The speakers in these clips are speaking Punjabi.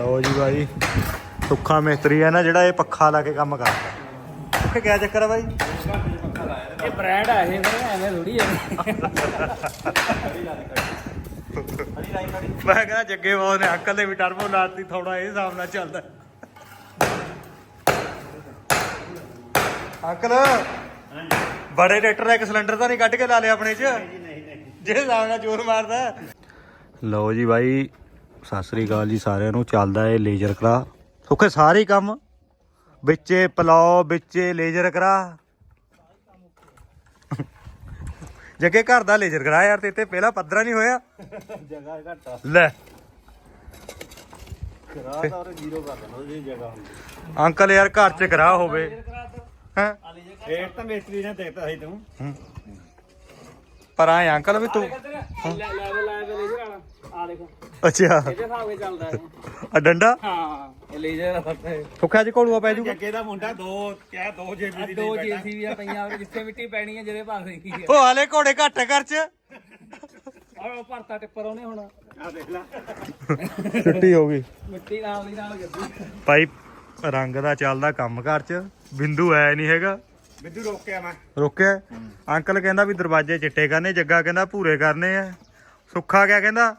ਲਓ ਜੀ ਬਾਈ। ਸੁੱਖਾ ਮਿਸਤਰੀ ਹੈ ਨਾ ਜਿਹੜਾ ਇਹ ਪੱਖਾ ਲਾ ਕੇ ਕੰਮ ਕਰਦਾ। ਕਿ ਕਿਆ ਚੱਕਰ ਹੈ ਬਾਈ? ਇਹ ਬ੍ਰਾਂਡ ਆ ਇਹ ਫਿਰ ਐਵੇਂ ਥੋੜੀ ਹੈ ਮੈਂ ਕਹਿੰਦਾ ਜੱਗੇ ਬਾਉ ਨੇ ਅੰਕਲ ਨੇ ਵੀ ਟਰਬੋ ਲਾਤੀ ਥੋੜਾ ਇਹ ਹਿਸਾਬ ਨਾਲ ਚੱਲਦਾ। ਅੰਕਲ ਬੜੇ ਟਰੈਕਟਰ ਦਾ ਇੱਕ ਸਿਲੰਡਰ ਤਾਂ ਨਹੀਂ ਕੱਢ ਕੇ ਲਾ ਲਿਆ ਆਪਣੇ 'ਚ। ਜੇ ਹਿਸਾਬ ਨਾਲ ਜ਼ੋਰ ਮਾਰਦਾ। ਲਓ ਜੀ ਬਾਈ ਸਤਿ ਸ੍ਰੀ ਅਕਾਲ ਜੀ ਸਾਰਿਆਂ ਨੂੰ। ਚੱਲਦਾ ਏ ਲੇਜ਼ਰ ਕਰਾ। ਸੁੱਖੇ ਸਾਰੇ ਕੰਮ। ਵਿੱਚੇ ਪਲਾਓ ਵਿੱਚੇ ਲੇਜ਼ਰ ਕਰਾ। ਜੱਗੇ ਘਰ ਦਾ ਲੇਜ਼ਰ ਕਰਾ ਯਾਰ ਤੇ ਤੇ ਪਹਿਲਾਂ ਪੱਧਰਾ ਨਹੀਂ ਹੋਇਆ। ਜਗ੍ਹਾ ਘੱਟਾ। ਲੈ। ਕਰਾ ਤਾਂ ਉਹ ਜ਼ੀਰੋ ਕਰ ਦੇਣਾ ਉਹਦੀ ਜਗ੍ਹਾ ਹੁੰਦੀ ਅੰਕਲ ਯਾਰ ਘਰ ਚ ਕਰਾ ਹੋਵੇ। ਹੈ? ਫੇਰ ਤਾਂ ਮਿਸਤਰੀ ਨੇ ਦੇਖਤਾ ਸੀ ਤੂੰ। ਪਰ ਆਏ ਅੰਕਲ ਵੀ ਤੂੰ ਲੈਵਲ ਵਾਲਾ ਆ ਦੇਖੋ। ਅੱਛਾ। ਇਹਦੇ ਹਿਸਾਬ ਨਾਲ ਚੱਲਦਾ ਇਹ। ਆ ਡੰਡਾ? ਹਾਂ। ਇਹ ਲੇਜ਼ਰ ਦਾ ਫ਼ਰਕ ਹੈ ਸੁੱਖਾ ਜੀ ਕੋਲੂਆ ਪੈ ਜੂਗਾ। ਜੱਗੇ ਦਾ ਮੁੰਡਾ ਦੋ ਕਿਆ ਦੋ ਜੇਬੀ ਦੀ ਦੋ ਜੀਸੀਬੀ ਆ ਪਈਆਂ ਉਹਦੇ ਜਿੱਥੇ ਮਿੱਟੀ ਪੈਣੀ ਹੈ ਜਿਹਦੇ ਭਾਗ ਰਹੀ ਹੈ ਉਹ ਹਾਲੇ ਘੋੜੇ ਘੱਟ ਹੈ ਘਰ ਚ। ਆਹ ਉਹ ਭਰਤਾ ਟਿੱਪਰ ਉਹਨੇ ਹੁਣ। ਆ ਦੇਖ ਲੈ। ਛੁੱਟੀ ਹੋ ਗਈ। ਮਿੱਟੀ ਨਾਲ ਦੀ ਨਾਲ ਗੱਡੀ। ਭਾਈ ਰੰਗ ਦਾ ਚੱਲਦਾ ਕੰਮ ਘਰ ਚ। ਬਿੰਦੂ ਐ ਨਹੀਂ ਹੈਗਾ। ਬਿੱਦੂ ਰੋਕਿਆ ਮੈਂ। ਰੋਕਿਆ। ਅੰਕਲ ਕਹਿੰਦਾ ਵੀ ਦਰਵਾਜ਼ੇ ਚਿੱਟੇ ਕਰਨੇ ਜੱਗਾ ਕਹਿੰਦਾ ਭੂਰੇ ਕਰਨੇ ਆ। ਸੁੱਖਾ ਕਿਆ ਕਹਿੰਦਾ?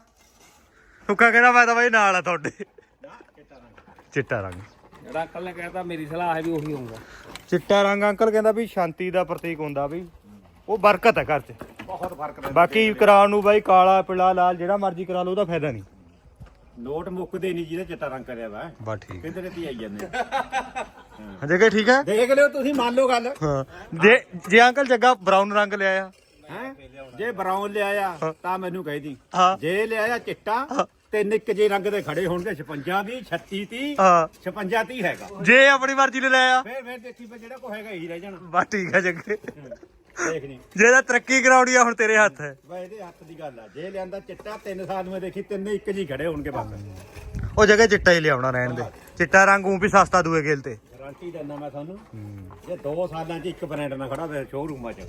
ਕਹਿੰਦਾ ਮੈਂ ਤਾਂ ਬਾਈ ਨਾਲ ਆ ਤੁਹਾਡੇ। ਚਿੱਟਾ ਰੰਗ। ਅੰਕਲ ਨੇ ਕਹਿਤਾ ਮੇਰੀ ਸਲਾਹ ਹੈ ਵੀ ਉਹੀ ਹੋਊਗਾ। ਚਿੱਟਾ ਰੰਗ ਅੰਕਲ ਕਹਿੰਦਾ ਵੀ ਸ਼ਾਂਤੀ ਦਾ ਪ੍ਰਤੀਕ ਹੁੰਦਾ ਵੀ। ਉਹ ਬਰਕਤ ਹੈ ਘਰ 'ਚ। ਬਹੁਤ ਫ਼ਰਕ ਪੈਂਦਾ ਬਾਕੀ ਕਰਾਉਣ ਨੂੰ ਬਾਈ ਕਾਲਾ ਪੀਲਾ ਲਾਲ ਜਿਹੜਾ ਮਰਜ਼ੀ ਕਰਾ ਲਓ ਉਹਦਾ ਫਾਇਦਾ ਨਹੀਂ। ਨੋਟ ਮੁੱਕਦੇ ਨਹੀਂ ਜਿਹਦਾ ਚਿੱਟਾ ਰੰਗ ਕਰਿਆ ਵਾ। ਬਸ ਠੀਕ ਕਿਧਰੇ ਤੇ ਆਈ ਜਾਂਦੇ ਹੈ। ਜਗੇ ਠੀਕ ਹੈ? ਦੇਖ ਲਿਓ ਤੁਸੀਂ ਮੰਨ ਲਓ ਗੱਲ। ਹਾਂ। ਜੇ ਜੇ ਅੰਕਲ ਜੱਗਾ ਬਰਾਊਨ ਰੰਗ ਲਿਆਇਆ ਹੈ? ਜੇ ਬਰਾਊਨ ਲਿਆਇਆ ਤਾਂ ਮੈਨੂੰ ਕਹਿਦੀ ਹਾਂ। ਜੇ ਲਿਆਇਆ ਚਿੱਟਾ ਤੇ ਨਿੱਕ ਜੇ ਰੰਗ ਦੇ ਖੜੇ ਹੋਣਗੇ 56 ਦੀ 36 30 ਹਾਂ। 56 30 ਹੈਗਾ। ਜੇ ਆਪਣੀ ਮਰਜ਼ੀ ਨੇ ਲਿਆਇਆ ਫੇਰ ਫੇਰ ਦੇਖੀ ਪਾ ਜਿਹੜਾ ਕੋ ਹੈਗਾ ਇਹੀ ਰਹਿ ਜਾਣਾ। ਬਸ ਠੀਕ ਹੈ ਜੱਗੇ। ਦੇਖ ਨਹੀਂ ਜੇ ਤਰੱਕੀ ਕਰਾਉਣੀ ਆ ਹੁਣ ਤੇਰੇ ਹੱਥ। ਹੈ। ਵਾ ਇਹਦੇ ਹੱਥ ਦੀ ਗੱਲ ਆ। ਜੇ ਲਿਆਂਦਾ ਚਿੱਟਾ 3 ਸਾਲ ਨੂੰ ਦੇਖੀ ਤਿੰਨੇ ਇੱਕ ਜੀ ਖੜੇ ਹੋਣਗੇ ਬਸ ਉਹ ਜਗ੍ਹਾ ਚਿੱਟਾ ਹੀ ਲਿਆਉਣਾ ਰਹਿਣ ਦੇ। ਚਿੱਟਾ ਰੰਗ ਉਹ ਵੀ ਸਸਤਾ ਦੂਏ ਗੇਲ ਤੇ। ਗਾਰੰਟੀ ਦਿੰਦਾ ਮੈਂ ਤੁਹਾਨੂੰ। ਜੇ 2 ਸਾਲਾਂ 'ਚ ਇੱਕ ਬ੍ਰਾਂਡ ਨਾਲ ਖੜਾ ਹੋਵੇ ਸ਼ੋਰੂਮਾਂ 'ਚ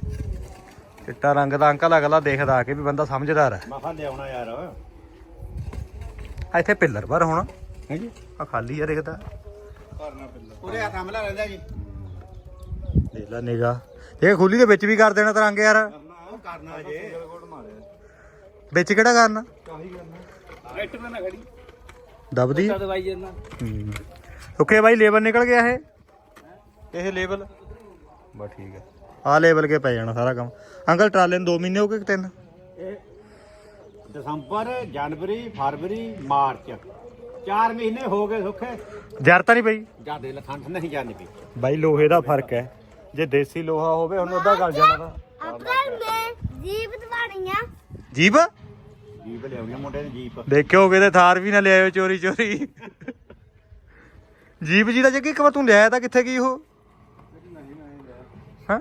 ਚਿੱਟਾ ਰੰਗ ਦਾ ਅੰਕਲ ਅਗਲਾ ਦੇਖਦਾ ਆ ਕੇ ਵੀ ਬੰਦਾ ਸਮਝਦਾਰ ਹੈ। ਮੈਂ ਕਿਹਾ ਲਿਆਉਣਾ ਯਾਰ। ਆ ਇੱਥੇ ਪਿੱਲਰ ਪਰ ਹੁਣ। ਹਾਂਜੀ ਆ ਖਾਲੀ ਆ ਦੇਖਦਾ। ਪੂਰੇ ਹੱਥ ਹਮਲਾ ਰਹਿੰਦਾ ਜੀ। ਦੇਖ ਲੈ ਨਿਗਾ। ਇਹ ਖੁੱਲੀ ਦੇ ਵਿੱਚ ਵੀ ਕਰ ਦੇਣਾ ਤਰੰਗ ਯਾਰ। ਕਰਨਾ ਜੇ ਵਿੱਚ ਕਿਹੜਾ ਕਰਨਾ? ਰੈਟ ਤੇ ਨਾ ਖੜੀ। ਦਬਦੀ? ਦਵਾਈ ਜੰਨਾ ਓਕੇ ਬਾਈ ਲੇਬਲ ਨਿਕਲ ਗਿਆ ਇਹ। ਇਹ ਲੇਬਲ ਬਸ ਠੀਕ ਹੈ। ਆ ਲੇਬਲ ਕੇ ਪੈ ਜਾਣਾ ਸਾਰਾ ਕੰਮ। ਅੰਕਲ ਟਰਾਲੇ ਨੂੰ 2 ਮਹੀਨੇ ਹੋ ਗਏ ਕਿ ਤਿੰਨ? ਇਹ ਦਸੰਬਰ ਜਨਵਰੀ ਫਰਵਰੀ ਮਾਰਚ। 4 ਮਹੀਨੇ ਹੋ ਗਏ ਸੁੱਖੇ। ਜਰ ਤਾਂ ਨਹੀਂ ਪਈ? ਜਿਆਦੇ ਲਖੰਡ ਨਹੀਂ ਜਾਂਦੀ ਪਈ। ਬਾਈ ਲੋਹੇ ਦਾ ਫ਼ਰਕ ਹੈ। ਜੇ ਦੇਸੀ ਲੋਹਾ ਹੋਵੇ ਉਹਨੂੰ ਅੱਧਾ ਗਲ ਜਾਣਾ ਤਾਂ। ਅਬਦੁਲ ਮੈਂ ਜੀਪ ਦਵਾਣੀ ਆ। ਜੀਬ ਜੀਪ ਲਿਆਉਣੀ ਮੁੰਡੇ ਨੇ ਜੀਪ। ਦੇਖਿਓਗੇ ਤੇ ਥਾਰ ਵੀ ਨਾ ਲਿਆਇਓ ਚੋਰੀ ਚੋਰੀ। ਜੀਪ ਜੀ ਦਾ ਜੱਗੇ ਇੱਕ ਵਾਰ ਤੂੰ ਲਿਆਇਆ ਤਾਂ ਕਿੱਥੇ ਗਈ ਉਹ? ਹਾਂ?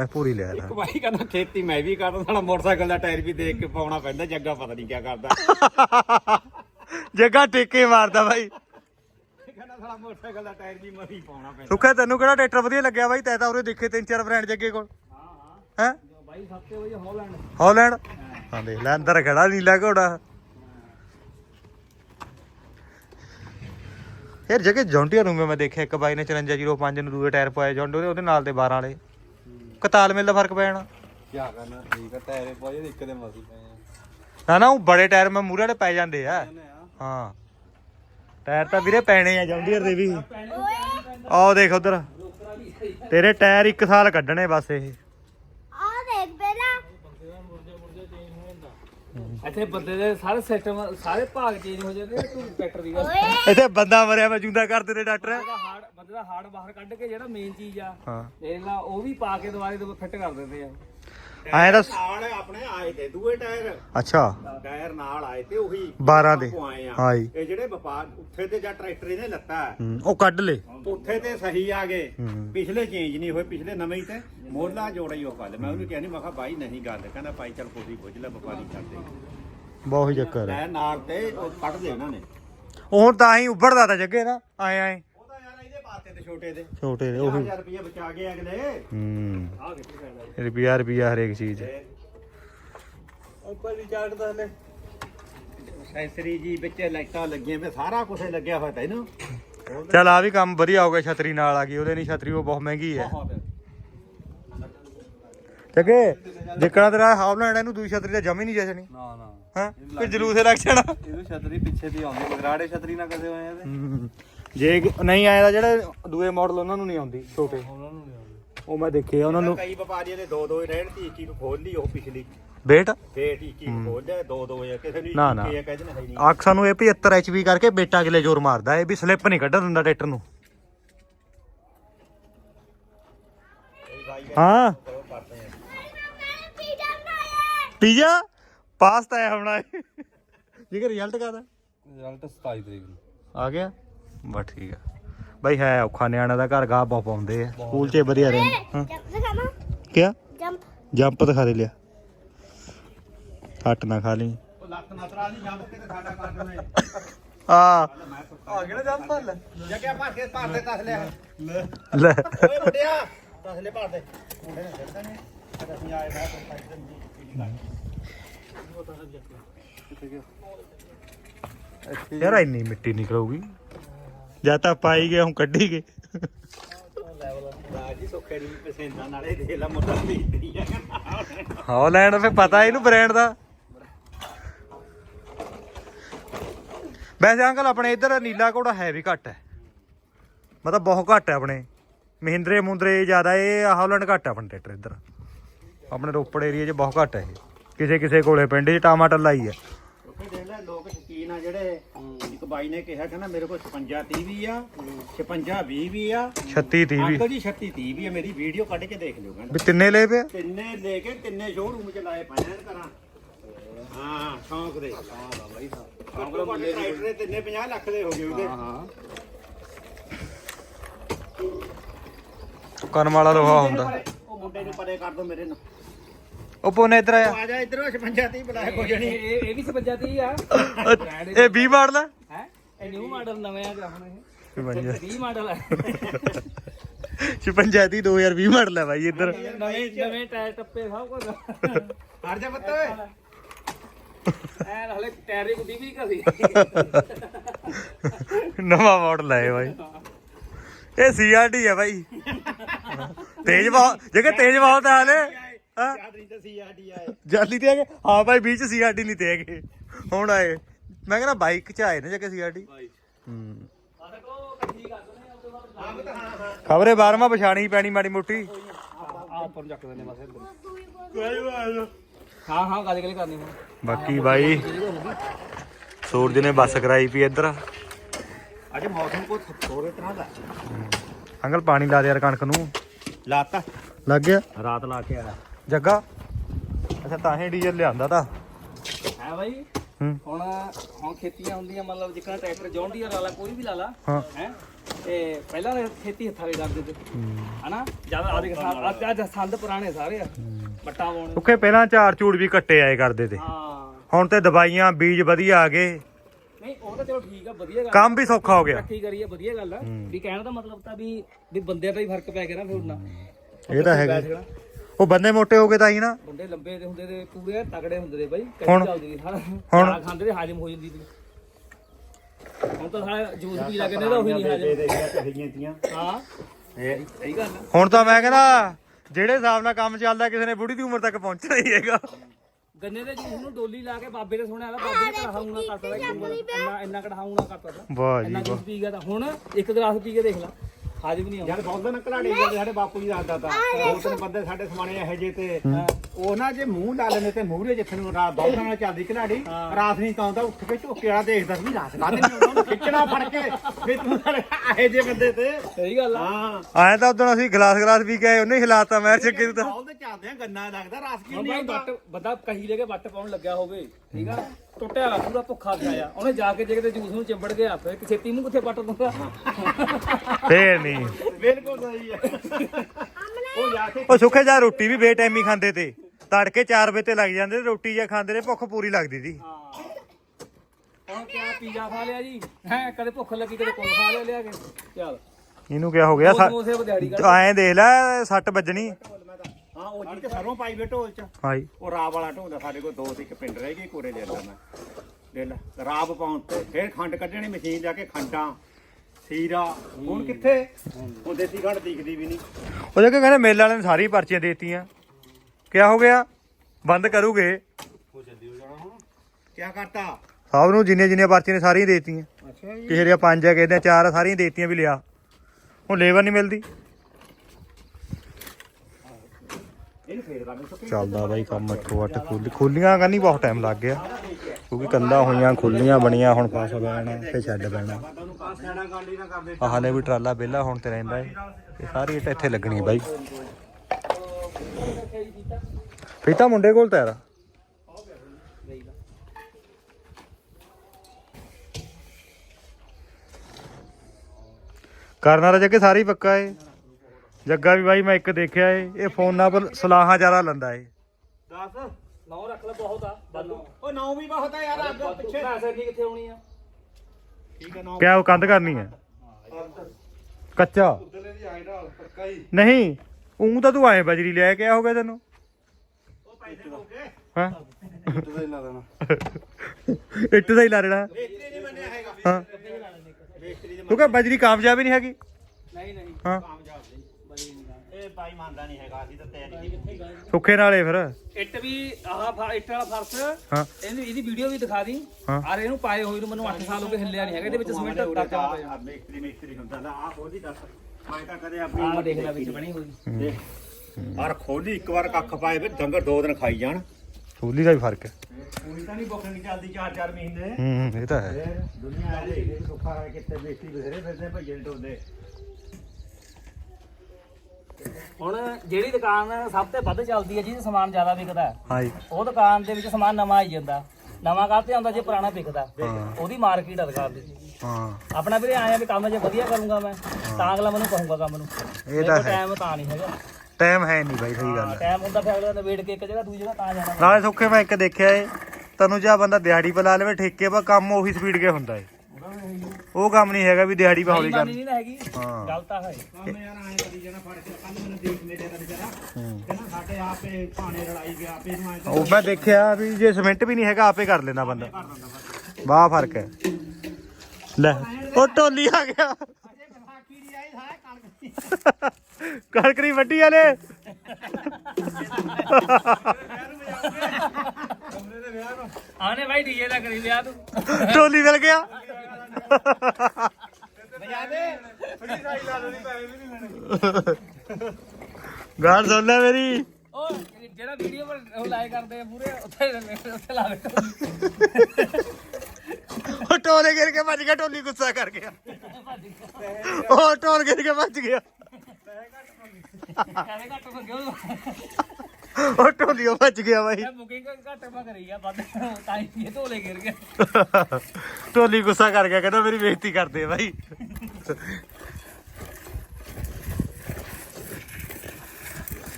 ਇਹ ਪੂਰੀ ਲਿਆਇਆ ਤਾਂ ਭਾਈ ਕਹਿੰਦਾ ਖੇਤੀ ਮੈਂ ਵੀ ਕਰਦਾ ਸਾਲਾ ਮੋਟਰਸਾਈਕਲ ਦਾ ਟਾਇਰ ਵੀ ਦੇਖ ਕੇ ਪਾਉਣਾ ਪੈਂਦਾ ਜੱਗਾ ਪਤਾ ਨਹੀਂ ਕੀ ਕਰਦਾ। ਜੱਗਾ ਟੇਕੇ ਮਾਰਦਾ ਬਾਈ। ਕਹਿੰਦਾ ਸਾਲਾ ਮੋਟਰਸਾਈਕਲ ਦਾ ਟਾਇਰ ਵੀ ਮਰੀ ਪਾਉਣਾ ਪੈਂਦਾ। ਸੁੱਖਾ ਤੈਨੂੰ ਕਿਹੜਾ ਟਰੈਕਟਰ ਵਧੀਆ ਲੱਗਿਆ ਬਾਈ? ਤੈ ਤਾਂ ਉਰੇ ਦੇਖੇ ਤਿੰਨ ਚਾਰ ਬ੍ਰਾਂਡ ਜੱਗੇ ਕੋਲ। ਹੈ? ਬਾਈ ਸਭ ਤੋਂ ਵਧੀਆ ਹਾਲੈਂਡ ਹਾਲੈਂਡ ਹਾਂ ਦੇਖ ਲੈ ਅੰਦਰ ਖੜਾ ਨੀਲਾ ਘੋੜਾ। ਯਾਰ ਜਗੇ ਜੌਂਟੀਅਰ ਨੂੰ ਮੈਂ ਦੇਖਿਆ ਇੱਕ ਬਾਈ ਨੇ 5405 ਨੂੰ ਦੂਏ ਟਾਇਰ ਪਾਏ ਜੌਂਟੋ ਦੇ ਉਹਦੇ ਨਾਲ ਦੇ 12 ਵਾਲੇ। ਕਤਾਲ ਮਿਲ ਦਾ ਫ਼ਰਕ ਪੈ ਜਾਣਾ ਕੀ ਕਰਨਾ ਠੀਕ ਆ ਟਾਇਰ ਪਾਏ ਇੱਕ ਦੇ ਮਸੀ ਪਏ ਨਾ ਨਾ ਉਹ ਬੜੇ ਟਾਇਰ ਮੈਂ ਮੂਰੇ ਵਾਲੇ ਪੈ ਜਾਂਦੇ ਆ। ਹਾਂ। ਟਾਇਰ ਤਾਂ ਵੀਰੇ ਪੈਣੇ ਆ ਜੌਂਡੀਅਰ ਦੇ ਵੀ ਆਹ ਦੇਖ ਉਧਰ। ਤੇਰੇ ਟਾਇਰ ਇੱਕ ਸਾਲ ਕੱਢਣੇ ਬਸ ਇਹ। ਆ ਦੇਖ ਪਹਿਲਾਂ ਇੱਥੇ ਬੰਦੇ ਦੇ ਸਾਰੇ ਸਿਸਟਮ ਸਾਰੇ ਭਾਗ ਚੇਂਜ ਹੋ ਜਾਂਦੇ ਤੂੰ ਟਰੈਕਟਰ ਦੀ ਗੱਲ ਓਏ। ਇੱਥੇ ਬੰਦਾ ਮਰਿਆ ਮੈਂ ਜੂੰਦਾ ਕਰਦੇ ਨੇ ਡਾਕਟਰ। ਬੰਦਾ ਹਾਰਡ ਬੰਦੇ ਦਾ ਹਾਰਡ ਬਾਹਰ ਕੱਢ ਕੇ ਜਿਹੜਾ ਮੇਨ ਚੀਜ਼ ਆ ਹਾਂ। ਦੇਖ ਲਾ ਉਹ ਵੀ ਪਾ ਕੇ ਦੁਬਾਰੇ ਤੋਂ ਫਿੱਟ ਕਰ ਦਿੰਦੇ ਆ। ਐਂ ਦੱਸ ਨਾਲ ਆਪਣੇ ਆਏ ਤੇ ਦੂਏ ਟਾਇਰ। ਅੱਛਾ। ਟਾਇਰ ਨਾਲ ਆਏ ਤੇ ਉਹੀ 12 ਦੇ। ਆਪਾਂ ਆਏ ਆ। ਹਾਂ ਜੀ। ਇਹ ਜਿਹੜੇ ਵਪਾਰ ਉੱਥੇ ਤੇ ਜਾਂ ਟਰੈਕਟਰ ਇਹਨੇ ਲੱਤਾ ਹੈ, ਹੂੰ, ਉਹ ਕੱਢ ਲੈ। ਉੱਥੇ ਤੇ ਸਹੀ ਆ ਗਏ। ਹੂੰ। ਪਿਛਲੇ ਚੇਂਜ ਨਹੀਂ ਹੋਏ ਪਿਛਲੇ ਨਵੇਂ ਹੀ ਤੇ ਮੋਲਾ ਜੋੜਾ ਹੀ ਉਹ ਗੱਲ ਮੈਂ ਉਹਨੂੰ ਕਿਹਾ ਨਹੀਂ ਮੈਂ ਕਿਹਾ ਬਾਈ ਨਹੀਂ ਗੱਲ ਕਹਿੰਦਾ ਭਾਈ ਚੱਲ ਕੋਈ ਪੁੱਛ ਲੈ ਵਪਾਰੀ ਕਰਦੇ ਬਹੁਤ ਹੀ ਚੱਕਰ ਹੈ। ਟਾਇਰ ਨਾਲ ਤੇ ਉਹ ਕੱਢ ਦੇ ਉਹਨਾਂ ਨੇ। ਉਹ ਤਾਂ ਹੀ ਉੱਭੜਦਾ ਤਾਂ ਜੱਗੇ ਨਾ ਆਏ ਆਏ ਉਹਦਾ ਯਾਰ ਇਹਦੇ ਪਾਤੇ ਤੇ ਛੋਟੇ ਦੇ। ਛੋਟੇ ਦੇ ਉਹੀ। 1000 ਰੁਪਏ ਬਚਾ ਗਏ ਅਗਲੇ। ਹੂੰ। ਆ ਕਿੱਥੇ ਕਰਨਾ ਰੁਪਿਆ ਰੁਪਿਆ ਹਰੇਕ ਚੀਜ਼। ਉੱਪਰ ਰਿਚਾਰਜ ਦਾ ਹਲੇ ਐਸਰੀ ਜੀ ਵਿੱਚ ਲਾਈਟਾਂ ਲੱਗੀਆਂ ਵੇ ਸਾਰਾ ਕੁਝ ਲੱਗਿਆ ਹੋਇਆ ਤੈਨੂੰ ਚੱਲ ਆ ਵੀ ਕੰਮ ਵਧੀਆ ਹੋ ਗਿਆ ਛਤਰੀ ਨਾਲ ਆ ਗਈ ਉਹਦੇ ਨਹੀਂ ਛਤਰੀ ਉਹ ਬਹੁਤ ਮਹਿੰਗੀ ਹੈ। ਜੱਗੇ ਜਿੱਕਣਾ ਤੇਰਾ ਹਾਵਲੈਂਡ ਇਹਨੂੰ ਦੂਜੀ ਛਤਰੀ ਤਾਂ ਜਮ ਹੀ ਨਹੀਂ ਜਚਣੀ ਨਾ ਨਾ। ਹਾਂ? ਕੋਈ ਜਲੂਸ ਲੱਗ ਜਾਣਾ। ਇਹਨੂੰ ਛਤਰੀ ਪਿੱਛੇ ਦੀ ਆਉਂਦੀ ਬਗਰਾੜੇ ਛਤਰੀ ਨਾ ਕਦੇ ਹੋਏ ਇਹਦੇ। ਹੂੰ। ਜੇ ਨਹੀਂ ਆਇਆ ਤਾਂ ਜਿਹੜੇ ਦੂਏ ਮਾਡਲ ਉਹਨਾਂ ਨੂੰ ਨਹੀਂ ਆਉਂਦੀ ਛੋਟੇ। ਉਹਨਾਂ ਨੂੰ ਨਹੀਂ ਆਉਂਦੀ। ਉਹ ਮੈਂ ਦੇਖੇ ਆ ਉਹਨਾਂ ਨੂੰ ਕਈ ਵਪਾਰੀਆਂ ਨੇ ਦੋ ਦੋ ਹੀ ਰਹਿਣ ਤੀ ਇੱਕੀ ਨੂੰ ਖੋਲ ਲਈ ਉਹ ਪਿਛਲੀ। ਬੇਟ? ਫੇਰ ਇੱਕੀ ਨੂੰ ਖੋਲ ਲਿਆ ਦੋ ਦੋ ਹੈ ਕਿਸੇ ਨੂੰ ਨਾ, ਨਾ। ਕਹਿੰਦੇ ਨੇ ਹੈ ਨਹੀਂ। ਆਖ ਸਾਨੂੰ ਇਹ 75 ਐਚਪੀ ਕਰਕੇ ਬੇਟਾ ਅਗਲੇ ਜ਼ੋਰ ਮਾਰਦਾ ਇਹ ਵੀ ਸਲਿੱਪ ਨਹੀਂ ਕੱਢਣ ਦਿੰਦਾ ਟਰੈਕਟਰ ਨੂੰ। ਹਾਂ। ਪੀਜ਼ਾ ਬਣਾਇਆ ਪੀਜ਼ਾ? ਪਾਸਤਾ ਹੈ ਹੁਣ ਆਏ ਠੀਕ ਰਿਜ਼ਲਟ ਕਾਦਾ ਰਿਜ਼ਲਟ 27 ਤਰੀਕ ਨੂੰ। ਆ ਗਿਆ। ਬਸ ਠੀਕ ਆ। ਬਈ ਹੈ ਔਖਾ ਨਿਆਣਾ ਦਾ ਘਰ ਗਾਹ ਬਹੁਤ ਪਾਉਂਦੇ ਆ। ਸਕੂਲ 'ਚ ਵਧੀਆ ਰਹਿੰਦੇ। ਹਾਂ? ਜੰਪ ਦਿਖਾਵਾਂ? ਕਿਆ? ਜੰਪ। ਜੰਪ ਦਿਖਾ ਦੇ ਲਿਆ। ਹੱਟ ਨਾ ਖਾ ਲਈ। ਕੇ ਤੇ ਸਾਡਾ ਕਰ ਦੇਣਾ ਆ। ਆ ਗਿਆ ਜੰਮ ਭਰ ਲੈ? ਜੱਗਿਆ ਭਰ ਕੇ ਭਰ ਦੇ ਤਸ ਲਿਆ। ਲੈ। ਓਏ ਮੁੰਡਿਆ ਤਸ ਲੈ ਭਰ ਦੇ। ਮੁੰਡੇ ਨੇ ਫਿਰਦਾ ਨੇ ਤੇ ਅਸੀਂ ਆਏ ਮੈਂ ਤਾਂ ਸਾਈਡ ਤੇ ਯਾਰ ਇੰਨੀ ਮਿੱਟੀ ਨਿਕਲੂਗੀ। ਜਾਂ ਤਾਂ ਪਾਈ ਗਏ, ਹੁਣ ਕੱਢੀ ਗਏ। ਰਾਜੀ ਸੋਖੇ ਫੇ ਪਤਾ ਇਹਨੂੰ ਬ੍ਰਾਂਡ ਦਾ। ਵੈਸੇ ਅੰਕਲ, ਆਪਣੇ ਇੱਧਰ ਨੀਲਾ ਘੋੜਾ ਹੈ ਵੀ ਘੱਟ ਹੈ। ਮਤਲਬ ਬਹੁਤ ਘੱਟ ਹੈ ਆਪਣੇ। ਮਹਿੰਦਰੇ ਮੁੰਦਰੇ ਜ਼ਿਆਦਾ, ਇਹ ਹਾਲੈਂਡ ਘੱਟ ਹੈ ਆਪਣੇ ਟਰੈਕਟਰ ਇੱਧਰ। ਆਪਣੇ ਰੋਪੜ ਏਰੀਆ 'ਚ ਬਹੁਤ ਘੱਟ ਹੈ ਇਹ। ਕਿਸੇ ਕਿਸੇ ਕੋਲੇ, ਪਿੰਡ 'ਚ ਟਮਾਟਰ ਲਾਈ ਹੈ। ਲੋਕ ਸ਼ਕੀਨ ਆ ਜਿਹੜੇ ਬਾਈ ਨੇ ਕਿਹਾ ਕਹਿੰਦਾ ਮੇਰੇ ਕੋਲ 56 30 ਵੀ ਆ 56 20 ਵੀ ਆ। 36 30 ਵੀ। ਅੰਕਲ ਜੀ 36 30 ਵੀ ਆ ਮੇਰੀ ਵੀਡੀਓ ਕੱਢ ਕੇ ਦੇਖ ਲਿਓ ਕਹਿੰਦਾ ਵੀ ਤਿੰਨੇ ਲੈ ਪਿਆ ਤਿੰਨੇ ਲੈ ਕੇ ਤਿੰਨੇ ਸ਼ੋਰੂਮ ਚ ਲਾਏ ਪਏ ਨੇ ਕਰਾਂ ਹਾਂ ਸ਼ੌਂਕ ਦੇ। ਹਾਂ ਬਾਈ ਸ਼ੌਂਕ ਦੇ ਮੁੱਲੇ ਦੇ। ਤਿੰਨੇ 50 ਲੱਖ ਦੇ ਹੋ ਗਏ ਉਹਦੇ। ਹਾਂ ਕਰਮ ਵਾਲਾ ਲੋਹਾ ਹੁੰਦਾ। ਉਹ ਮੁੰਡੇ ਨੂੰ ਪਰੇ ਕਰ ਦੋ ਮੇਰੇ ਨੂੰ। ਉਹ ਪੋਨੇ ਇੱਧਰ ਆਇਆ ਆ ਜਾ ਇਧਰੋਂ 56 30 ਬੁਲਾਏ ਕੋ ਜਣੀ। ਇਹ ਇਹ ਵੀ 57 30 ਆ। ਇਹ 20 ਮਾਡਲ ਹੈ ਹੈ ਇਹ ਨਿਊ ਮਾਡਲ ਨਵੇਂ ਆ ਹੁਣ ਇਹ। 56 20 ਮਾਡਲ ਹੈ 56 ਦੀ 2020 ਮਾਡਲ ਹੈ ਬਾਈ ਇੱਧਰ। ਨਵੇਂ ਨਵੇਂ ਟਾਇਰ ਟੱਪੇ ਸਭ ਕੁਝ ਹਟ ਜਾ ਪੁੱਤ ਓਏ। ਐ ਹਲੇ ਟਾਇਰ ਦੀ ਕੁੱਦੀ ਵੀ ਕਸੀ ਨਵਾਂ ਮਾਡਲ ਹੈ ਇਹ ਬਾਈ। ਇਹ ਸੀਆਰਡੀ ਹੈ ਬਾਈ। ਤੇਜ ਬਹੁਤ ਜੇ ਕਿ ਤੇਜ ਬਹੁਤ ਹੈ ਹਲੇ। ਹਾਂ ਯਾਦ ਨਹੀਂ ਤਾਂ ਸੀਆਰਡੀ ਆਏ ਜਾਲੀ ਤੇ ਆ ਗਏ। ਹਾਂ ਬਾਈ ਵਿੱਚ ਸੀਆਰਡੀ ਨਹੀਂ ਤੇ ਹੈਗੇ। ਹੁਣ ਆਏ। ਮੈਂ ਕਹਿੰਦਾ ਬਾਈਕ ਚ ਆਏ ਨੇ ਜੇ ਕਿ ਸੀਆਰਡੀ ਹੂੰ ਖਬਰੇ 12ਵਾਂ ਪਛਾਣੀ ਪੈਣੀ ਮਾੜੀ ਮੋਟੀ। ਆ ਉੱਪਰ ਨੂੰ ਚੱਕ ਦਿੰਦੇ ਬਸ ਇੱਧਰ ਹਾਂ ਹਾਂ ਗੱਲ ਗੱਲ ਕਰਨੀ ਹੁਣ ਬਾਕੀ ਬਾਈ ਸੂਰਜ ਨੇ ਬੱਸ ਕਰਾਈ ਪਈ ਇੱਧਰ। ਅੱਜ ਮੌਸਮ ਕੋ ਥੋੜੇ ਤਰ੍ਹਾਂ ਦਾ। ਅੰਕਲ ਪਾਣੀ ਲਾ ਦੇ ਯਾਰ ਕਣਕ ਨੂੰ। ਲਾਤਾ। ਲੱਗ ਗਿਆ? ਰਾਤ ਲਾ ਕੇ ਆਇਆ। ਜੱਗਾ? ਅੱਛਾ ਤਾਂ ਹੀ ਡੀਜ਼ਲ ਲਿਆਂਦਾ ਤਾਂ। ਹੈ ਬਾਈ। ਹੁਣ ਹੁਣ ਖੇਤੀਆਂ ਹੁੰਦੀਆਂ ਮਤਲਬ ਜਿੱਕਣਾ ਟਰੈਕਟਰ ਜੌਨ ਡੀਅਰ ਲਾ ਲਾ ਕੋਈ ਵੀ ਲਾ ਲਾ ਹਾਂ। ਹੈ? ਤੇ ਪਹਿਲਾਂ ਤਾਂ ਖੇਤੀ ਹੱਥਾਂ ਦੇ ਕਰਦੇ ਤੇ ਹਨਾ? ਜਦ ਆਦੇ ਅੱਜ ਅੱਜ ਸੰਦ ਪੁਰਾਣੇ ਸਾਰੇ ਆ। ਬੱਟਾ ਪਾਉਣੇ ਓਕੇ ਪਹਿਲਾਂ ਝਾੜ ਝੂੜ ਵੀ ਕੱਟੇ ਆਏ ਕਰਦੇ ਤੇ। ਹਾਂ। ਹੁਣ ਤੇ ਦਵਾਈਆਂ ਬੀਜ ਵਧੀਆ ਆ ਗਏ। ਨਹੀਂ ਉਹ ਤਾਂ ਚਲੋ ਠੀਕ ਆ ਵਧੀਆ ਗੱਲ। ਕੰਮ ਵੀ ਸੌਖਾ ਹੋ ਗਿਆ। ਇਕੱਠੀ ਕਰੀਏ ਵਧੀਆ ਗੱਲ ਆ। ਵੀ ਕਹਿਣ ਦਾ ਮਤਲਬ ਤਾਂ ਵੀ ਵੀ ਬੰਦਿਆਂ ਦਾ ਹੀ ਫ਼ਰਕ ਪੈ ਗਿਆ ਨਾ ਫਿਰ ਉਹਨਾਂ ਇਹ ਤਾਂ ਹੈਗਾ। ਉਹ ਬੰਦੇ ਮੋਟੇ ਹੋ ਗਏ ਤਾਂ ਹੀ ਨਾ। ਬੰਦੇ ਲੰਬੇ ਦੇ ਹੁੰਦੇ ਤੇ ਪੂਰੇ ਤਗੜੇ ਹੁੰਦੇ ਤੇ ਬਾਈ ਹੁਣ- ਚੱਲਦੀ ਸੀ ਸਾਰਾ। ਹੁਣ- ਖਾਂਦੇ ਤੇ ਹਾਜ਼ਮ ਹੋ ਜਾਂਦੀ ਸੀ। ਹੁਣ ਤਾਂ ਸਾਰਾ ਜੂਸ ਪੀ ਲੱਗੇ ਨੇ ਤਾਂ ਉਹੀ ਨਹੀਂ ਹਾਜ਼ਮ। ਦੇ ਦੇ ਹਾਂ। ਇਹ ਸਹੀ ਗੱਲ ਆ। ਹੁਣ ਤਾਂ ਮੈਂ ਕਹਿੰਦਾ ਜਿਹੜੇ ਹਿਸਾਬ ਨਾਲ ਕੰਮ ਚੱਲਦਾ ਕਿਸੇ ਨੇ ਬੁੜੀ ਦੀ ਉਮਰ ਤੱਕ ਪਹੁੰਚਣਾ ਹੀ ਹੈਗਾ। ਗੰਨੇ ਦੇ ਜੂਸ ਨੂੰ ਡੋਲੀ ਲਾ ਕੇ ਬਾਬੇ ਨੇ ਸੁਣਿਆ ਲਾ ਬਾਬੇ ਨੇ ਕੜਾਹੂਣਾ ਕਰਤਾ ਇੰਨਾ ਇੰਨਾ ਕੜਾਹੂਣਾ ਕਰਤਾ। ਵਾਹ ਜੀ ਇੰਨਾ ਜੂਸ ਪੀ ਗਿਆ ਤਾਂ ਹੁਣ ਇੱਕ ਗਲਾਸ ਪੀ ਕੇ ਦੇਖ ਲੈ। ਹਾਜ਼ਮ ਨਹੀਂ ਆਉਂਦਾ। ਜਦ ਬੋਲਦੇ ਨਾ ਘਲਾੜੀ ਜਾਂਦੇ ਸਾਡੇ ਬਾਪੂ ਜੀ ਦੱਸਦਾ ਤਾ ਦੋ ਤਿੰਨ ਬੰਦੇ ਸਾਡੇ ਸਮਾਣੇ ਇਹੋ ਜਿਹੇ ਤੇ ਉਹ ਨਾ ਜੇ ਮੂੰਹ ਲਾ ਲੈਂਦੇ ਤੇ ਮੂਹਰੇ ਜਿੱਥੇ ਨੂੰ ਰਾਤ ਬਹੁਤ ਨਾਲ ਚੱਲਦੀ ਘਲਾੜੀ ਰਾਤ ਨਹੀਂ ਤਾਂ ਆਉਂਦਾ ਉੱਠ ਕੇ ਝੋਕੇ ਵਾਲਾ ਦੇਖਦਾ ਵੀ ਰਾਤ ਕਾਹਦੇ ਨਹੀਂ ਆਉਂਦਾ ਉਹਨੂੰ ਖਿੱਚਣਾ ਫੜ ਕੇ ਵੀ ਤੂੰ ਸਾਡੇ ਇਹੋ ਜਿਹੇ ਬੰਦੇ ਤੇ। ਸਹੀ ਗੱਲ ਆ। ਹਾਂ। ਆਏ ਤਾਂ ਉਦੋਂ ਅਸੀਂ ਗਲਾਸ ਗਲਾਸ ਪੀ ਕੇ ਆਏ ਉਹਨੇ ਹੀ ਹਿਲਾਤਾ ਮੈਂ ਚੱਕੇ ਤਾਂ ਬੋਲਦੇ ਚੱਲਦੇ ਆ ਗੰਨਾ ਲੱਗਦਾ ਰਾਸ ਕੀ ਨਹੀਂ ਬੰਦਾ ਕਹੀ ਲੈ ਕੇ ਵੱਟ ਪਾਉਣ ਲੱਗਿਆ ਹੋਵੇ ਠੀਕ ਆ? ਟੁੱਟਿਆ ਪੂਰਾ ਭੁੱਖਾ ਪਿਆ ਉਹਨੇ ਜਾ ਕੇ ਜੇ ਕਿਤੇ ਜੂਸ ਨੂੰ ਚਿੰਬੜ ਗਿਆ ਫਿਰ ਕਿ ਛੇਤੀ ਮੂੰਹ ਕਿੱਥੇ ਵੱਟ ਦੂੰਗਾ। ਫੇਰ ਨਹੀਂ ਬਿਲਕੁਲ ਸਹੀ ਹੈ ਉਹ ਜਾ ਕੇ ਉਹ ਸੁੱਖੇ ਜਾ ਰੋਟੀ ਵੀ ਬੇਟਾਈਮੀ ਖਾਂਦੇ ਤੇ। ਤੜਕੇ 4 ਵਜੇ ਤੇ ਲੱਗ ਜਾਂਦੇ ਤੇ ਰੋਟੀ ਜਾਂ ਖਾਂਦੇ ਨੇ ਭੁੱਖ ਪੂਰੀ ਲੱਗਦੀ ਸੀ। ਹਾਂ। ਹੁਣ ਕਿਆ ਪੀਜ਼ਾ ਖਾ ਲਿਆ ਜੀ? ਹੈ ਕਦੇ ਭੁੱਖ ਲੱਗੀ ਕਦੇ ਕੋਲ ਖਾ ਲਿਆ ਲਿਆ ਕੇ। ਚੱਲ। ਇਹਨੂੰ ਕਿਆ ਹੋ ਗਿਆ ਸਮੋਸੇ ਐਂ ਦੇਖ ਲੈ ਸੱਟ ਵੱਜਣੀ। ਹਾਂ ਉਹ ਜੀ ਤੇ ਸਰੋਂ ਪਾਈ ਵੇ ਢੋਲ ਚ। ਹਾਈ ਉਹ ਰਾਬ ਵਾਲਾ ਢੋਲ ਦਾ ਸਾਡੇ ਕੋਲ ਦੋ ਸੀ ਇੱਕ ਪਿੰਡ ਰਹਿ ਗਈ ਕੋਰੇ ਲੈ ਲਿਆ ਮੈਂ ਲੈ ਲੈ ਰਾਬ ਪਾਉਣ ਤੇ ਫਿਰ ਖੰਡ ਕੱਢਣੀ ਮਸ਼ੀਨ ਲਿਆ ਕੇ ਖੰਡਾਂ ਸੀਰਾ ਹੁਣ ਕਿੱਥੇ? ਉਹ ਦੇਸੀ ਖੰਡ ਦਿਖਦੀ ਵੀ ਨਹੀਂ। ਉਹ ਜੇ ਕਹਿੰਦੇ ਮੇਲੇ ਵਾਲਿਆਂ ਨੇ ਸਾਰੀ ਪਰਚੀਆਂ ਦੇਤੀਆਂ ਕਿਆ ਹੋ ਗਿਆ? ਬੰਦ ਕਰੂਗੇ। ਕੀ ਕਰਤਾ? ਸਭ ਨੂੰ ਜਿੰਨੇ ਜਿੰਨੇ ਪਰਚੀਆਂ ਨੇ ਸਾਰੀਆਂ ਦੇਤੀਆਂ। ਅੱਛਾ ਜੀ। ਕਿਸੇ ਦੀਆਂ ਪੰਜ ਆ ਕਿਸੇ ਦੀਆਂ ਚਾਰ ਆ ਸਾਰੀਆਂ ਦੇਤੀਆਂ ਵੀ ਲਿਆ। ਹੁਣ ਲੇਬਰ ਨਹੀਂ ਮਿਲਦੀ ਇਹਨੂੰ ਫੇਰ ਕਰਨੇ ਸੁੱਕੀ ਚੱਲਦਾ ਬਾਈ ਕੰਮ ਅੱਠੋ ਅੱਠ ਖੁੱਲ ਖੁੱਲੀਆਂ ਕਰਨੀ ਬਹੁਤ ਟਾਈਮ ਲੱਗ ਗਿਆ। ਕਿਉਂਕਿ ਕੰਧਾਂ ਹੋਈਆਂ, ਖੁੱਲੀਆਂ ਬਣੀਆਂ, ਹੁਣ ਫਸ ਪੈਣਾ ਤੇ ਛੱਡ ਪੈਣਾ। ਆਹ ਹਲੇ ਵੀ ਟਰਾਲਾ ਵਿਹਲਾ ਹੁਣ ਤੇ ਰਹਿੰਦਾ ਏ। ਇਹ ਸਾਰੀ ਇੱਟ ਇੱਥੇ ਲੱਗਣੀ ਬਾਈ। ਪੀਤਾ ਮੁੰਡੇ ਕੋਲ ਤੇਰਾ ਕਰਨ ਵਾਲਾ ਜੱਗੇ ਸਾਰੀ ਪੱਕਾ ਏ। ਜੱਗਾ ਵੀ ਬਾਈ ਮੈਂ ਇੱਕ ਦੇਖਿਆ ਏ। ਇਹ ਫੋਨਾਂ ਪਰ ਸਲਾਹਾਂ ਜ਼ਿਆਦਾ ਲੰਦਾ ਏ। 10 ਨੌ ਰੱਖ ਲੈ ਬਹੁਤ ਆ। ਬਾਲੋ ਉਹ ਨੌ ਵੀ ਬਹੁਤ ਆ ਯਾਰ ਅੱਗੇ ਪਿੱਛੇ। ਪੈਸੇ ਨਹੀਂ ਕਿੱਥੇ ਆਉਣੀ ਆ? ਠੀਕ ਹੈ ਨੌ ਕਿਆ ਉਹ ਕੰਧ ਕਰਨੀ ਹੈ ਕੱਚਾ? ਨਹੀਂ ਉਂ ਤਾਂ ਤੂੰ ਆਏ ਬਜਰੀ ਲੈ ਕੇ ਆ ਹੋ ਗਿਆ ਤੈਨੂੰ। ਉਹ ਪੈਸੇ ਹੋ ਗਏ। ਹਾਂ? ਇੱਟ ਦਾ ਹੀ ਲਾ ਦੇਣਾ। ਵੇਚਦੇ ਨਹੀਂ ਮੰਨਿਆ ਹੈਗਾ। ਹਾਂ। ਦੇ ਕਿਉਂਕਿ ਬਜਰੀ ਕਾਮਯਾਬ ਹੀ ਨਹੀਂ ਹੈਗੀ? ਨਹੀਂ ਨਹੀਂ ਹਾਂ। ਕਾਮਯਾਬ ਨਹੀਂ ਇਹ ਭਾਈ ਮੰਨਦਾ ਨਹੀਂ ਹੈਗਾ ਅਸੀਂ ਤਾਂ ਤਿਆਰੀ ਨਹੀਂ ਸੁੱਖੇ ਨਾਲੇ ਫਿਰ। ਇੱਟ ਵੀ ਆਹ ਇੱਟ ਵਾਲਾ ਫਰਸ਼। ਹਾਂ। ਇਹਨੂੰ ਇਹਦੀ ਵੀਡੀਓ ਵੀ ਦਿਖਾ ਦੀ। ਹਾਂ। ਅਰੇ ਇਹਨੂੰ ਪਾਏ ਹੋਏ ਨੂੰ ਮੈਨੂੰ 8 ਸਾਲ ਹੋ ਗਏ ਹਿੱਲਿਆ ਨਹੀਂ ਹੈਗਾ ਇਹਦੇ ਵਿੱਚ ਸਿਮੈਂਟ ਕਰਦਾ ਪਿਆ ਆ ਮਿਸਤਰੀ ਮਿਸਤਰੀ ਹੁੰਦਾ ਨਾ ਆਪ ਉਹਦੀ ਦੱਸ। ਮੈਂ ਤਾਂ ਕਦੇ ਆਪਣੀ ਆਹ ਉਮਰ ਦੇਖ ਲੈ ਦੇਖੀ ਵਿੱਚ ਬਣੀ ਹੋਈ। ਨਹੀਂ। ਦੇਖ। ਔਰ ਖੋਲੀ ਇੱਕ ਵਾਰ ਕੱਖ ਪਾਏ ਫਿਰ ਡੰਗਰ ਦੋ ਦਿਨ ਖਾਈ ਜਾਣ। ਸੂਲੀ ਦਾ ਵੀ ਫ਼ਰਕ ਹੈ। ਪੂਰੀ ਤਾਂ ਨਹੀਂ ਚੱਲਦੀ 4-4 ਮਹੀਨੇ। ਹੂੰ ਇਹ ਤਾਂ ਹੈ। ਦੁਨੀਆ ਆ ਜੇ ਸੁੱਖਾ ਕਿਤੇ ਬੇਟੀ ਬਥੇਰੇ ਫਿਰਦੇ ਭਈਏ ਟੋਦੇ ਹੁਣ ਜਿਹੜੀ ਦੁਕਾਨ ਸਭ ਤੋਂ ਵੱਧ ਚੱਲਦੀ ਹੈ ਜਿਹਦੇ ਸਮਾਨ ਜ਼ਿਆਦਾ ਵਿਕਦਾ ਹੈ, ਹਾਂਜੀ। ਉਹ ਦੁਕਾਨ ਦੇ ਵਿੱਚ ਸਮਾਨ ਨਵਾਂ ਆਈ ਜਾਂਦਾ। ਨਵਾਂ ਕਾਹਤੇ ਆਉਂਦਾ ਜੇ ਪੁਰਾਣਾ ਵਿਕਦਾ ਉਹਦੀ ਮਾਰਕੀਟ ਆ ਦੁਕਾਨ ਦੀ। ਹਾਂ। ਆਪਣਾ ਵੀਰੇ ਆਇਆ ਵੀ ਕੰਮ ਜੇ ਵਧੀਆ ਕਰੂੰਗਾ ਮੈਂ ਤਾਂ ਅਗਲਾ ਮੈਨੂੰ ਕਹੂੰਗਾ ਕੰਮ ਨੂੰ। ਇਹ ਤਾਂ ਹੈ। ਟਾਈਮ ਤਾਂ ਨਹੀਂ ਹੈਗਾ। ਟਾਈਮ ਹੈ ਨਹੀਂ ਬਾਈ ਸਹੀ ਗੱਲ ਹੈ। ਟਾਈਮ ਹੁੰਦਾ ਫਿਰ ਅਗਲਾ ਨਵੇੜ ਕੇ ਇੱਕ ਜਗ੍ਹਾ ਦੂਜੀ ਜਗ੍ਹਾ ਤਾਂ ਜਾਣਾ। ਨਾਲੇ ਸੁੱਖੇ ਮੈਂ ਇੱਕ ਦੇਖਿਆ ਏ ਤੈਨੂੰ ਜਾਂ ਬੰਦਾ ਦਿਹਾੜੀ ਪਾ ਲਵੇ ਠੇਕੇ ਪਾ ਕੰਮ ਉਹੀ ਸਪੀਡ ਕੇ ਹੁੰਦਾ ਏ। ਉਹ ਕੰਮ ਨਹੀਂ ਹੈਗਾ ਵੀ ਦਿਹਾੜੀ ਪਾ ਹੌਲੀ ਕਰ ਨਹੀਂ ਨਾ ਹੈਗੀ। ਹਾਂ। ਗੱਲ ਤਾਂ ਹੈ ਕੰਮ ਯਾਰ ਆਏ ਕਰੀ ਜਾਣਾ ਫੜ ਕੇ ਕੱਲ ਮੈਨੂੰ ਦੇਖ ਮੇਰੇ ਕਦੇ ਜਰਾ। ਕਹਿੰਦਾ ਸਾਡੇ ਆਪੇ ਭਾਣੇ ਲੜਾਈ ਗਿਆ ਆਪੇ ਨੂੰ ਉਹ ਮੈਂ ਦੇਖਿਆ ਵੀ ਜੇ ਸਿਮੈਂਟ ਵੀ ਨਹੀਂ ਹੈਗਾ ਆਪੇ ਕਰ ਲੈਂਦਾ ਬੰਦਾ। ਵਾਹ ਫ਼ਰਕ ਹੈ। ਲੈ ਉਹ ਟੋਲੀ ਆ ਗਿਆ। ਅਜੇ ਵਿਸਾਖੀ ਦੀ ਆਈ ਸਾਰਾ ਕਣਕ ਕੜਕਰੀ ਵੱਡੀ ਵਾਲੇ ਆਨੇ ਭਾਈ ਡੀਜੇ ਦਾ ਕਰੀ ਲਿਆ ਤੂੰ। ਟੋਲੀ ਮਿਲ ਗਿਆ। ਗਾਲ ਸੁਣ ਲੈ ਮੇਰੀ। ਉਹ ਜਿਹੜਾ ਵੀਡੀਓ ਪਰ ਉਹ ਕਰਦੇ ਆ ਪੂਰੇ ਉੱਥੇ ਉੱਥੇ ਲਾ ਦੇ। ਉਹ ਟੋਲੇ ਗਿਰ ਕੇ ਭੱਜ ਗਿਆ ਟੋਲੀ ਗੁੱਸਾ ਕਰ ਗਿਆ। ਉਹ ਟੋਲ ਗਿਰ ਕੇ ਭੱਜ ਗਿਆ। ਕਹਿੰਦੇ ਘੱਟ ਮੰਗਿਓ ਉਹ ਟੋਲੀਓ ਭੱਜ ਗਿਆ ਬਾਈ। ਬੁਕਿੰਗ ਘੱਟ ਮਾ ਕਰੀ ਆ ਵੱਧ। ਤਾਂ ਹੀ ਇਹ ਢੋਲੇ ਗਿਰ ਗਿਆ ਟੋਲੀ ਗੁੱਸਾ ਕਰ ਗਿਆ ਕਹਿੰਦਾ ਮੇਰੀ ਬੇਇੱਜ਼ਤੀ ਕਰਦੇ ਬਾਈ।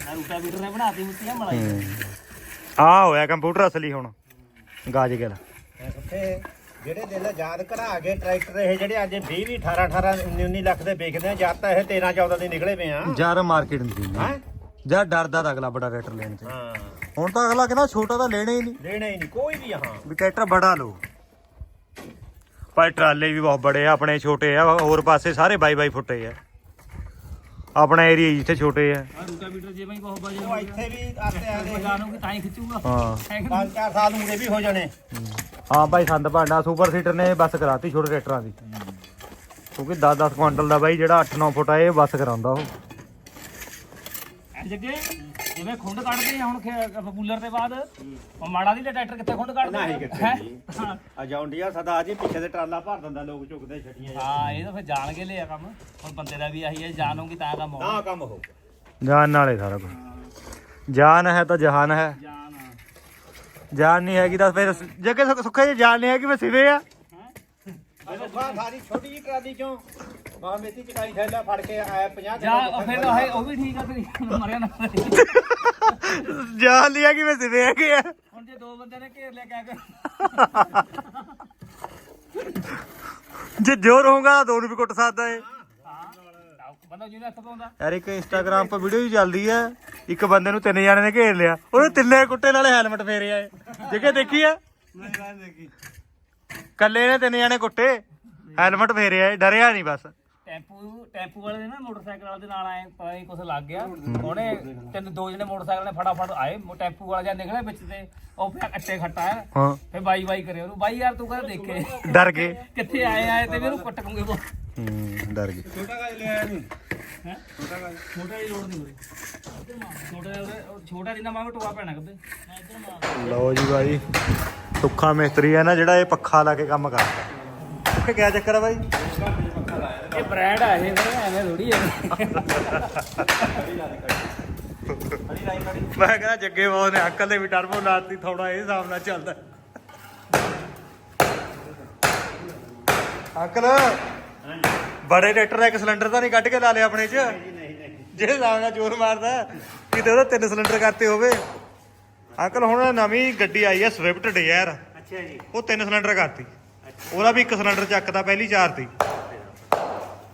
ਆ ਰੂਟਾ ਵੀਟਰ ਨੇ ਬਣਾਤੀ ਮੁੱਤੀਆਂ ਮਲਾਈ। ਆ ਹੋਇਆ ਕੰਪਿਊਟਰ ਅਸਲੀ ਹੁਣ ਗਾਜ ਗਿਆ ਉੱਥੇ ਜਿਹੜੇ ਦਿਨ ਯਾਦ ਕਢਾ ਕੇ ਟਰੈਕਟਰ ਇਹ ਜਿਹੜੇ ਅੱਜ 20 20 18 18 19 19 ਲੱਖ ਦੇ ਵਿਕਦੇ ਆ ਜਦ ਤਾਂ ਇਹ 13 14 ਦੇ ਨਿਕਲੇ ਪਏ ਆ। ਯਾਰ ਮਾਰਕੀਟ ਨਹੀਂ ਹੈ? ਜਾਂ ਡਰਦਾ ਤਾਂ ਅਗਲਾ ਬੜਾ ਟਰੈਕਟਰ ਲੈਣ ਤੇ। ਹਾਂ। ਹੁਣ ਤਾਂ ਅਗਲਾ ਕਹਿੰਦਾ ਛੋਟਾ ਤਾਂ ਲੈਣਾ ਹੀ ਨਹੀਂ। ਲੈਣਾ ਹੀ ਨਹੀਂ ਕੋਈ ਵੀ ਹਾਂ। ਵੀ ਟਰੈਕਟਰ ਬੜਾ ਲਓ। ਪਰ ਟਰਾਲੇ ਵੀ ਬਹੁਤ ਬੜੇ ਆ ਆਪਣੇ ਛੋਟੇ ਆ ਹੋਰ ਪਾਸੇ ਸਾਰੇ ਬਾਈ ਬਾਈ ਫੁੱਟੇ ਆ। ਆਪਣਾ ਏਰੀਆ ਜਿੱਥੇ ਛੋਟੇ ਆ। ਆ ਰੂਟਾ ਵੀਟਰ ਜੇ ਮੈਂ ਬਹੁਤ ਬਜੇ ਉਹ ਇੱਥੇ ਵੀ ਆਤੇ ਆ ਦੇ ਜਾਨੂ ਕਿ ਤਾਂ ਹੀ ਖਿੱਚੂਗਾ। ਹਾਂ। ਹੈ ਕਿ ਪੰਜ ਚਾਰ ਸਾਲ ਉਮਰੇ ਵੀ ਹੋ ਜਾਣੇ। ਹਾਂ ਭਾਈ ਸੰਦ ਭਾਂਡਾ ਸੁਪਰ ਸੀਟਰ ਨੇ ਬੱਸ ਕਰਾਤੀ ਛੋਟੇ ਟਰੈਕਟਰਾਂ ਦੀ। ਕਿਉਂਕਿ 10-10 ਕੁਆਂਟਲ ਦਾ ਬਾਈ ਜਿਹੜਾ 8-9 ਫੁੱਟ ਆ ਇਹ ਬੱਸ ਕਰਾਉਂਦਾ ਉਹ। ਜੱਗੇ। ਜਿਵੇਂ ਖੁੰਡ ਕੱਢਦੇ ਆ ਹੁਣ ਪਪੂਲਰ ਦੇ ਬਾਅਦ। ਉਹ ਮਾੜਾ ਦੀ ਟਰੈਕਟਰ ਕਿੱਥੇ ਖੁੰਡ ਕੱਢਦੇ ਨਹੀਂ ਆ? ਕਿੱਥੇ ਹੈਂ? ਜੀ। ਹਾਂ। ਆ ਜੌਂਡੀਆ ਸਦਾ ਜੀ ਪਿੱਛੇ ਦੇ ਟਰਾਲਾ ਭਰ ਦਿੰਦਾ ਲੋਕ ਚੁੱਕਦੇ ਛੱਟੀਆਂ ਜਾਂ ਹਾਂ ਇਹ ਤਾਂ ਫਿਰ ਜਾਣ ਕੇ ਲਿਆ ਕੰਮ। ਹੁਣ ਬੰਦੇ ਦਾ ਵੀ ਆਹੀ ਹੈ ਜਾਣੂਗੀ ਤਾਂ ਕੰਮ ਹੋਣਾ ਨਾ ਕੰਮ ਹੋ ਜਾਨ ਨਾਲੇ ਸਾਰਾ ਕੁਝ ਜਾਨ ਹੈ ਤਾਂ ਜਹਾਨ ਹੈ। ਜਾਨ ਜਾਨ ਨਹੀਂ ਹੈਗੀ ਤਾਂ ਫਿਰ ਜੇ ਕਿ ਸੁੱਖੇ ਜੇ ਜਾਨ ਨਹੀਂ ਹੈਗੀ ਫਿਰ ਸਿਵੇ ਆ। ਸੁੱਖਾ ਸਾਰੀ ਛੋਟੀ ਜੀ ਟਰਾਲੀ ਚੋਂ ਮਾਂ ਮੇਤੀ ਚਕਾਈ ਥੈਲਾ ਫੜ ਕੇ ਆਇਆ 50 ਜਾ ਉਹ ਫਿਰ ਉਹ ਉਹ ਵੀ ਠੀਕ ਆ ਤੇਰੀ ਮਰਿਆ ਨਾ ਹੈਗੀ ਫਿਰ ਸਿਵੇ ਹੈਗੇ ਆ? ਹੁਣ ਜੇ ਦੋ ਬੰਦੇ ਨੇ ਘੇਰ ਲਿਆ ਕਹਿ ਕੇ ਜੇ ਜ਼ੋਰ ਹੋਊਗਾ ਦੋ ਨੂੰ ਵੀ ਕੁੱਟ ਸਕਦਾ ਏ। ਹਾਂ। ਬੰਦਾ ਜਿਹਨੇ ਹੱਥ ਪਾਉਂਦਾ। ਯਾਰ ਇੱਕ ਇੰਸਟਾਗ੍ਰਾਮ 'ਤੇ ਵੀਡੀਓ ਹੀ ਚੱਲਦੀ ਹੈ ਇੱਕ ਬੰਦੇ ਨੂੰ ਤਿੰਨ ਜਣੇ ਨੇ ਘੇਰ ਲਿਆ। ਉਹਨੇ ਤਿੰਨੇ ਕੁੱਟੇ ਨਾਲੇ ਹੈਲਮਟ ਫੇਰਿਆ ਏ। ਜਗੇ ਦੇਖੀ ਆ? ਕੱਲੇ ਨੇ ਤਿੰਨ ਜਾਣੇ ਕੁੱਟੇ। ਹੈਲਮਟ ਫੇਰਿਆ ਏ, ਡਰਿਆ ਨਹੀਂ ਬਸ। ਟੈਂਪੂ ਟੈਂਪੂ ਵਾਲੇ ਨੇ ਨਾ ਮੋਟਰਸਾਈਕਲ ਵਾਲੇ ਦੇ ਨਾਲ ਆਏ ਪਤਾ ਨਹੀਂ ਕੁਝ ਲੱਗ ਗਿਆ। ਉਹਨੇ ਤਿੰਨ ਦੋ ਜਣੇ ਮੋਟਰਸਾਈਕਲ ਨੇ ਫਟਾਫਟ ਆਏ ਮੋ- ਟੈਂਪੂ ਵਾਲਾ ਜਾਂ ਨਿਕਲਿਆ ਵਿੱਚ ਤੇ ਉਹ ਪਿਆ ਕੱਟੇ ਖੱਟਾ ਹੈ। ਹਾਂ। ਫੇ ਬਾਈ ਬਾਈ ਕਰੇ ਉਹਨੂੰ ਬਾਈ ਯਾਰ ਤੂੰ ਕਹਿੰਦਾ ਦੇਖੇ। ਡਰ ਗਏ। ਕਿੱਥੇ ਆਏ ਆਏ ਤੇ ਵੀ ਉਹਨੂੰ ਪਟਕੂਗੇ ਬਹੁਤ। ਹੂੰ ਡਰ ਗਏ। ਹੈ? ਛੋਟਾ ਹੀ ਲੋੜ ਨਹੀਂ ਉਰੇ। ਛੋਟਾ ਜਿਹਾ ਉਹਦੇ- ਉਹ ਛੋਟਾ ਜਿੰਨਾ ਮੰਗ ਟੋਆ ਪੈਣਾ ਕਦੇ ਮੈਂ ਇੱਧਰ ਮਾਰ ਲਓ ਜੀ ਬਾਈ ਸੁੱਖਾ ਮਿਸਤਰੀ ਹੈ ਨਾ ਜਿਹੜਾ ਇਹ ਪੱਖਾ ਲਾ ਕੇ ਕੰਮ ਕਰਦਾ। ਸੁੱਖੇ ਕਿਆ ਚੱਕਰ ਹੈ ਬਾਈ। ਇਹ ਬ੍ਰਾਂਡ ਆ ਇਹ ਫਿਰ ਐਵੇਂ ਥੋੜੀ ਹੈ ਮੈਂ ਕਹਿੰਦਾ ਜੱਗੇ ਬਾਉ ਨੇ ਅੰਕਲ ਦੇ ਵੀ ਟਰਬੋ ਲਾਤੀ ਥੋੜਾ ਇਹ ਹਿਸਾਬ ਨਾਲ ਚੱਲਦਾ। ਅੰਕਲ ਬੜੇ ਟਰੈਕਟਰ ਦਾ ਇੱਕ ਸਿਲੰਡਰ ਤਾਂ ਨਹੀਂ ਕੱਢ ਕੇ ਲਾ ਲਿਆ ਆਪਣੇ 'ਚ। ਜਿਹੜੇ ਹਿਸਾਬ ਨਾਲ ਜ਼ੋਰ ਮਾਰਦਾ ਕਿਤੇ ਉਹਦਾ ਤਿੰਨ ਸਿਲੰਡਰ ਕਰਤੇ ਹੋਵੇ। ਅੰਕਲ ਹੁਣ ਨਵੀਂ ਗੱਡੀ ਆਈ ਹੈ ਸਵਿਫਟ ਡਿਜ਼ਾਇਰ ਅੱਛਾ ਜੀ। ਉਹ ਤਿੰਨ ਸਿਲੰਡਰ ਕਰਤੀ। ਉਹਦਾ ਵੀ ਇੱਕ ਸਿਲੰਡਰ ਚੱਕਦਾ ਪਹਿਲੀ ਚਾਰ ਤੀ।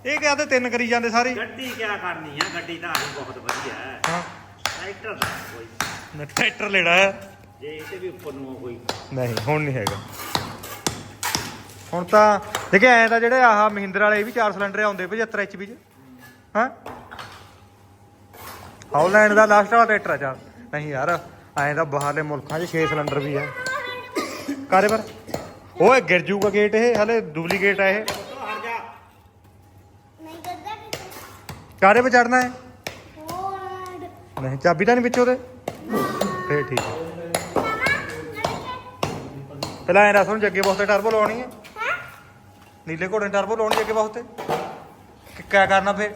ਇਹ ਕਿਹਾ ਤੇ ਤਿੰਨ ਕਰੀ ਜਾਂਦੇ ਸਾਰੇ? ਗੱਡੀ ਕਿਆ ਕਰਨੀ ਆ? ਗੱਡੀ ਤਾਂ ਆਹੀ ਬਹੁਤ ਵਧੀਆ ਹੈ। ਹਾਂ। ਟਰੈਕਟਰ ਦਾ ਕੋਈ। ਟਰੈਕਟਰ ਲੈਣਾ ਹੈ। ਜੇ ਇਹਦੇ ਵੀ ਉੱਪਰ ਨੂੰ ਕੋਈ। ਨਹੀਂ ਹੁਣ ਨਹੀਂ ਹੈਗਾ। ਹੁਣ ਤਾਂ ਦੇਖੇ ਐ ਤਾਂ ਜਿਹੜੇ ਆਹ ਮਹਿੰਦਰ ਵਾਲੇ ਇਹ ਵੀ 4 ਸਿਲੰਡਰ ਆਉਂਦੇ 75 ਐਚਪੀ ਚ ਹਾਂ? ਹਾਲੈਂਡ ਦਾ ਲਾਸਟ ਵਾਲਾ ਟਰੈਕਟਰ ਆ ਚੱਲ। ਨਹੀਂ ਯਾਰ ਐਂ ਤਾਂ ਬਾਹਰਲੇ ਮੁਲਕਾਂ 'ਚ 6 ਸਿਲੰਡਰ ਵੀ ਆ। ਕਾਰੇ ਪਰ? ਓਏ ਗਿਰ ਜੂਗਾ ਗੇਟ ਇਹ ਹਲੇ ਡੁਪਲੀਕੇਟ ਆ ਇਹ ਹਟ ਜਾ ਨਹੀਂ ਗੱਦਾ ਕਿਤੇ ਕਾਰੇ 'ਤੇ ਚੜਨਾ ਹੈ? ਨਹੀਂ ਚਾਬੀ ਤਾਂ ਨਹੀਂ ਵਿੱਚ ਉਹਦੇ ਫੇਰ ਠੀਕ ਹੈ। ਪਹਿਲਾਂ ਐਂ ਹੁਣ ਜੱਗੇ ਵਾਸਤੇ ਟਰਬੋ ਲਾਉਣੀ ਹੈ। ਹੈ? ਨੀਲੇ ਘੋੜੇ ਨੂੰ ਟਰਬੋ ਲਾਉਣੀ ਜੱਗੇ ਵਾਸਤੇ? ਕਿ ਕਿਆ ਕਰਨਾ ਫੇਰ?